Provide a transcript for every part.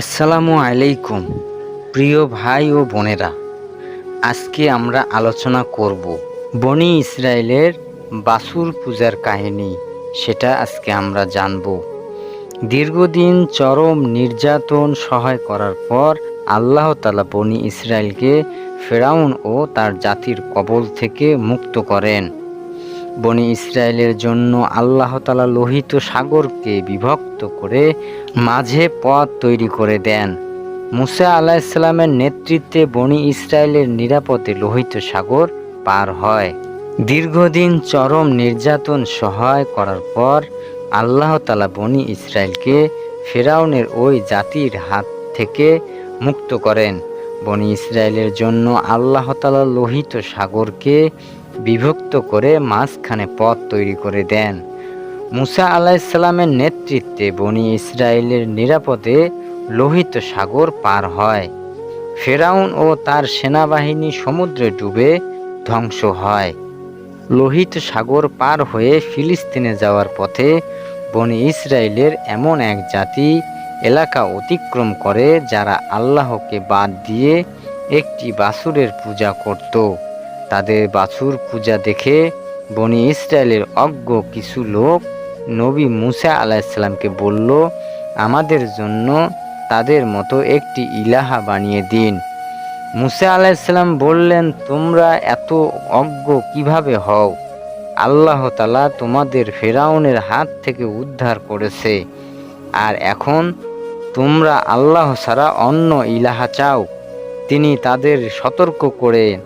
আসসালামু আলাইকুম, প্রিয় ভাই ও বোনেরা। আজকে আমরা আলোচনা করব বনি ইসরায়েলের বাসুর পূজার কাহিনী, সেটা আজকে আমরা জানব। দীর্ঘদিন চরম নির্যাতন সহায় করার পর আল্লাহ তালা বনি ইসরায়েলকে ফেরাউন ও তার জাতির কবল থেকে মুক্ত করেন। বনি ইসরায়েলের জন্য আল্লাহ তালা লোহিত সাগরকে বিভক্ত করে মাঝে পথ তৈরি করে দেন। মুসা আলাহ ইসলামের নেতৃত্বে বনি ইসরায়েলের নিরাপদে লোহিত সাগর পার হয়। দীর্ঘদিন চরম নির্যাতন সহায় করার পর আল্লাহ তালা বনি ইসরায়েলকে ফেরাউনের ওই জাতির হাত থেকে মুক্ত করেন। বনি ইসরায়েলের জন্য আল্লাহ তালা লোহিত সাগরকে বিভক্ত করে মাঝখানে পথ তৈরি করে দেন। মুসা আলাহিসাল্লামের নেতৃত্বে বনি ইসরায়েলের নিরাপদে লোহিত সাগর পার হয়। ফেরাউন ও তার সেনাবাহিনী সমুদ্রে ডুবে ধ্বংস হয়। লোহিত সাগর পার হয়ে ফিলিস্তিনে যাওয়ার পথে বনি ইসরায়েলের এমন এক জাতি এলাকা অতিক্রম করে যারা আল্লাহকে বাদ দিয়ে একটি বাসুরের পূজা করত। তাদের বাছুর পূজা দেখে বনি ইসরায়েলের অজ্ঞ কিছু লোক নবী মুসা আলাহিসাল্লামকে বলল, আমাদের জন্য তাদের মতো একটি ইলাহা বানিয়ে দিন। মুসা আলাহিসাল্লাম বললেন, তোমরা এত অজ্ঞ কীভাবে হও? আল্লাহ তালা তোমাদের ফেরাউনের হাত থেকে উদ্ধার করেছে। আর এখন তোমরা আল্লাহ ছাড়া অন্য ইলাহা চাও। তিনি তাদের সতর্ক করে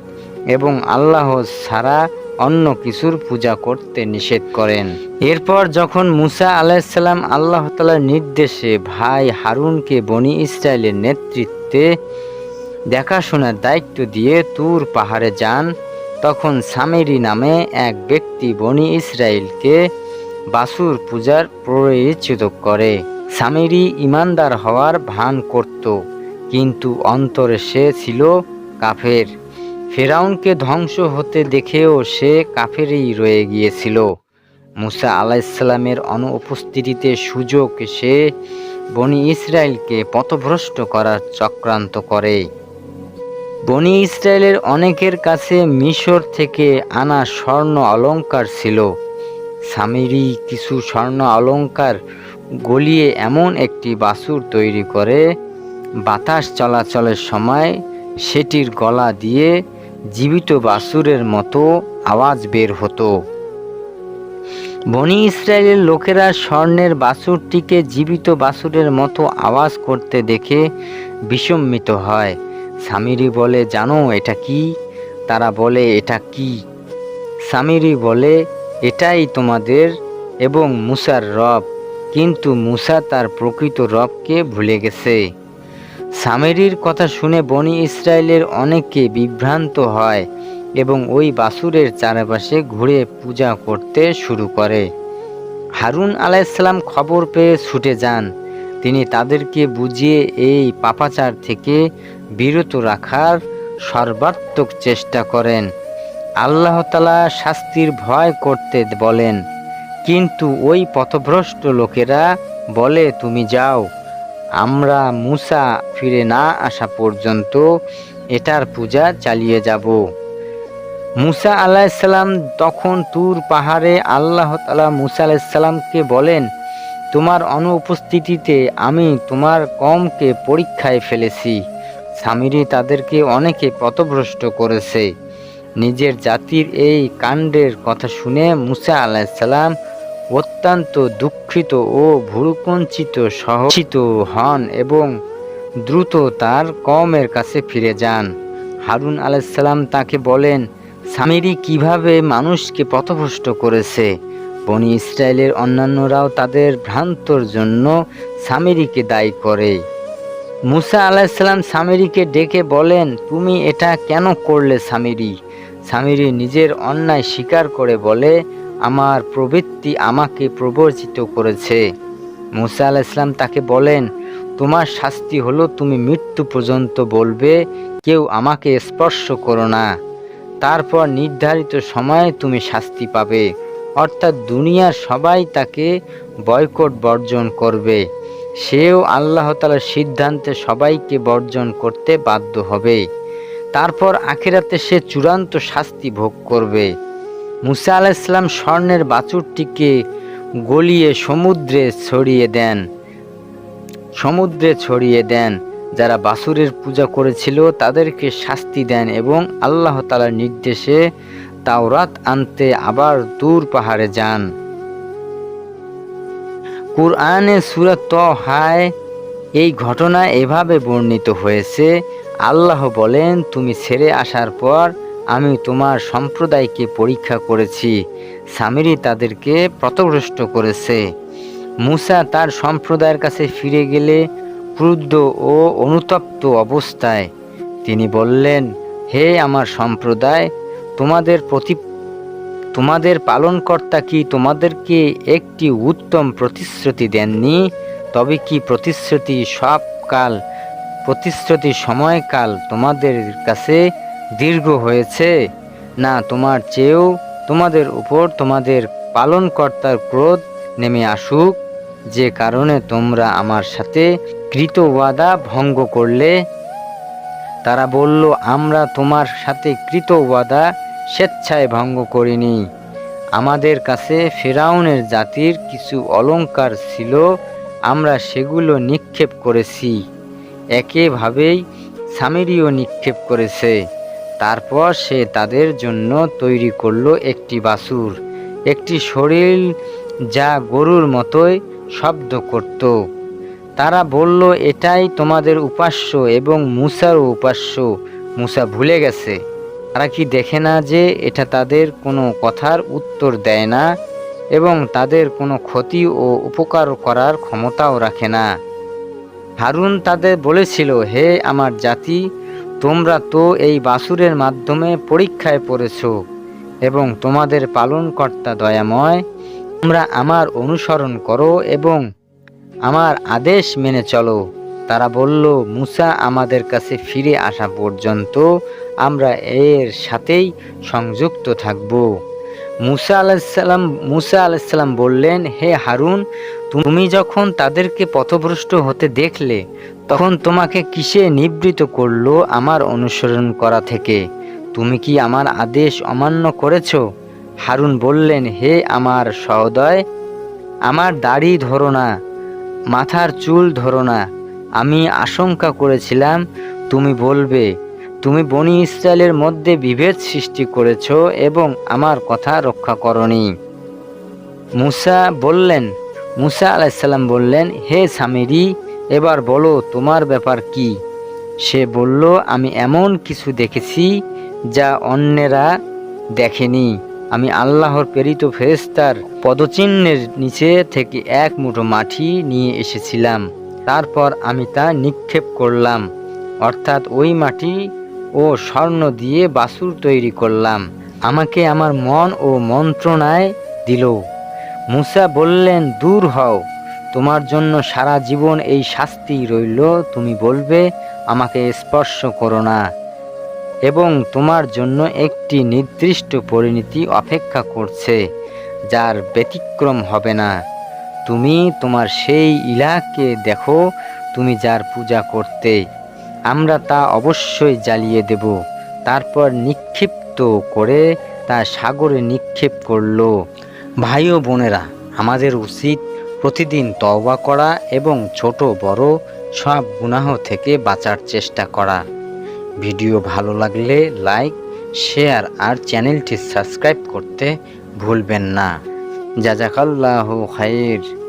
এবং আল্লাহ ছাড়া অন্য কিছুর পূজা করতে নিষেধ করেন। এরপর যখন মুসা আলাইসাল্লাম আল্লাহ তালার নির্দেশে ভাই হারুনকে বনি ইসরায়েলের নেতৃত্বে দেখাশোনার দায়িত্ব দিয়ে তুর পাহাড়ে যান, তখন সামেরি নামে এক ব্যক্তি বনি ইসরায়েলকে বাসুর পূজার প্রয়োজিত করে। সামেরি ইমানদার হওয়ার ভান করত, কিন্তু অন্তরে সে ছিল কাফের। ফেরাউনকে ধ্বংস হতে দেখেও সে কাফেরই রয়ে গিয়েছিল। মুসা আলাইসাল্লামের অনুপস্থিতিতে সুযোগ সে বনি ইসরায়েলকে পথভ্রষ্ট করার চক্রান্ত করে। বনি ইসরায়েলের অনেকের কাছে মিশর থেকে আনা স্বর্ণ অলঙ্কার ছিল। সামিরি কিছু স্বর্ণ অলঙ্কার গলিয়ে এমন একটি বাসুর তৈরি করে বাতাস চলাচলের সময় সেটির গলা দিয়ে জীবিত বাসুরের মতো আওয়াজ বের হতো। বনি ইসরায়েলের লোকেরা স্বর্ণের বাসুরটিকে জীবিত বাসুরের মতো আওয়াজ করতে দেখে বিসম্মিত হয়। সামিরি বলে, জানো, এটা কি? তারা বলে, এটা কি? সামিরি বলে, এটাই তোমাদের এবং মুসার রব। কিন্তু মুসা তার প্রকৃত রবকে ভুলে গেছে। সামেরির কথা শুনে বনি ইসরায়েলের অনেকে বিভ্রান্ত হয় এবং ওই বাসুরের চারপাশে ঘুরে পূজা করতে শুরু করে। হারুন আলাইসাল্লাম খবর পেয়ে ছুটে যান। তিনি তাদেরকে বুঝিয়ে এই পাপাচার থেকে বিরত রাখার সর্বাত্মক চেষ্টা করেন। আল্লাহ তালা শাস্তির ভয় করতে বলেন, কিন্তু ওই পথভ্রষ্ট লোকেরা বলে, তুমি যাও। আমরা মুসা ফিরে না আসা পর্যন্ত এটার পূজা চালিয়ে যাব। মুসা আলাহিসাল্লাম তখন তুর পাহাড়ে আল্লাহ তালা মুসা আলাইসাল্লামকে বলেন, তোমার অনুপস্থিতিতে আমি তোমার কমকে পরীক্ষায় ফেলেছি। স্বামীরি তাদেরকে অনেকে পথভ্রষ্ট করেছে। নিজের জাতির এই কাণ্ডের কথা শুনে মুসা আলাহিসাল্লাম অত্যন্ত দুঃখিত ও ভুরুকঞ্চিত সহচিত হন এবং দ্রুত তার কমের কাছে ফিরে যান। হারুন আলাইসাল্লাম তাকে বলেন স্বামীরি কীভাবে মানুষকে পথভ্রষ্ট করেছে? বনি ইসরায়েলের অন্যান্যরাও তাদের ভ্রান্তর জন্য স্বামীরিকে দায়ী করে। মুসা আলাইসাল্লাম স্বামীরিকে ডেকে বলেন, তুমি এটা কেন করলে স্বামীরি স্বামীরি নিজের অন্যায় স্বীকার করে বলে আমার প্রবৃত্তি আমাকে প্রবর্জিত করেছে। মুসা আল ইসলাম তাকে বলেন, তোমার শাস্তি হলো তুমি মৃত্যু পর্যন্ত বলবে, কেউ আমাকে স্পর্শ করো না। তারপর নির্ধারিত সময়ে তুমি শাস্তি পাবে। অর্থাৎ দুনিয়ার সবাই তাকে বয়কট বর্জন করবে। সেও আল্লাহ তালার সিদ্ধান্তে সবাইকে বর্জন করতে বাধ্য হবে। তারপর আখেরাতে সে চূড়ান্ত শাস্তি ভোগ করবে। মুসা আলাইসলাম স্বর্ণের বাছুরটিকে গলিয়ে সমুদ্রে ছড়িয়ে দেন। সমুদ্রে ছড়িয়ে দেন। যারা বাসুরের পূজা করেছিল তাদেরকে শাস্তি দেন এবং আল্লাহ তালার নির্দেশে তাওরাত আনতে আবার দূর পাহাড়ে যান। কুরআনে সুরত হায় এই ঘটনা এভাবে বর্ণিত হয়েছে, আল্লাহ বলেন, তুমি ছেড়ে আসার পর আমি তোমার সম্প্রদায়কে পরীক্ষা করেছি। সামিরি তাদেরকে পথভ্রষ্ট করেছে। মুসা তার সম্প্রদায়ের কাছে ফিরে গেলে ক্রুদ্ধ ও অনুতপ্ত অবস্থায় তিনি বললেন, হে আমার সম্প্রদায়, তোমাদের প্রতি, তোমাদের পালনকর্তা কি তোমাদেরকে একটি উত্তম প্রতিশ্রুতি দেননি? তবে কি প্রতিশ্রুতি সব কাল প্রতিশ্রুতি সময়কাল তোমাদের কাছে দীর্ঘ হয়েছে। না, তোমার চেয়েও তোমাদের উপর তোমাদের পালনকর্তার ক্রোধ নেমে আসুক। যে কারণে তোমরা আমার সাথে কৃত ওয়াদা ভঙ্গ করলে। তারা বলল, আমরা তোমার সাথে কৃত ওয়াদা স্বেচ্ছায় ভঙ্গ করিনি। আমাদের কাছে ফেরাউনের জাতির কিছু অলংকার ছিল, আমরা সেগুলো নিক্ষেপ করেছি। একেভাবেই সামিরিও নিক্ষেপ করেছে। তারপর সে তাদের জন্য তৈরি করল একটি বাসুর, একটি শরীর যা গরুর মতোই শব্দ করত। তারা বলল, এটাই তোমাদের উপাস্য এবং মুসারও উপাস্য। মুসা ভুলে গেছে। তারা কি দেখে না যে এটা তাদের কোনো কথার উত্তর দেয় না এবং তাদের কোনো ক্ষতি ও উপকার করার ক্ষমতাও রাখে না? হারুন তাদের বলেছিল, হে আমার জাতি তোমরা তো এই বাসুরের মাধ্যমে পরীক্ষায় পড়েছ এবং তোমাদের পালনকর্তা দয়াময়। তোমরা আমার অনুসরণ করো এবং আমার আদেশ মেনে চলো। তারা বলল, মুসা আমাদের কাছে ফিরে আসা পর্যন্ত আমরা এর সাথেই সংযুক্ত থাকব। মুসা আলাইসাল্লাম মুসা আলাইসাল্লাম বললেন, হে হারুন, তুমি যখন তাদেরকে পথভ্রষ্ট হতে দেখলে, তখন তোমাকে কিসে নিবৃত করল আমার অনুসরণ করা থেকে? তুমি কি আমার আদেশ অমান্য করেছ? হারুন বললেন, হে আমার সহদয়, আমার দাড়ি ধরো না, মাথার চুল ধরো না। আমি আশঙ্কা করেছিলাম, তুমি বলবে তুমি বনি ইসরায়েলের মধ্যে বিভেদ সৃষ্টি করেছ এবং আমার কথা রক্ষা করনি। মুসা বললেন, মুসা আলাইসাল্লাম বললেন, হে সামিরি এবার বলো তোমার ব্যাপার কি? সে বলল, আমি এমন কিছু দেখেছি যা অন্যেরা দেখেনি। আমি আল্লাহর প্রেরিত ফেরেস্তার পদচিহ্নের নিচে থেকে এক মুঠো মাটি নিয়ে এসেছিলাম। তারপর আমি তা নিক্ষেপ করলাম। অর্থাৎ ওই মাটি ও স্বর্ণ দিয়ে বাসুর তৈরি করলাম। আমাকে আমার মন ও মন্ত্রণায় দিল। মুসা বললেন, দূর হও। তোমার জন্য সারা জীবন এই শাস্তি রইল। তুমি বলবে, আমাকে স্পর্শ করো না। এবং তোমার জন্য একটি নির্দিষ্ট পরিণতি অপেক্ষা করছে, যার ব্যতিক্রম হবে না। তুমি তোমার সেই ইলাকে দেখো, তুমি যার পূজা করতে আমরা তা অবশ্যই জ্বালিয়ে দেব। তারপর নিক্ষিপ্ত করে তা সাগরে নিক্ষেপ করল। ভাই ও বোনেরা, আমাদের উচিত প্রতিদিন তওবা করা এবং ছোট, বড় সব গুনাহ থেকে বাঁচার চেষ্টা করা। ভিডিও ভালো লাগলে লাইক, শেয়ার আর চ্যানেলটি সাবস্ক্রাইব করতে ভুলবেন না। জাজাকাল্লাহ খাইর।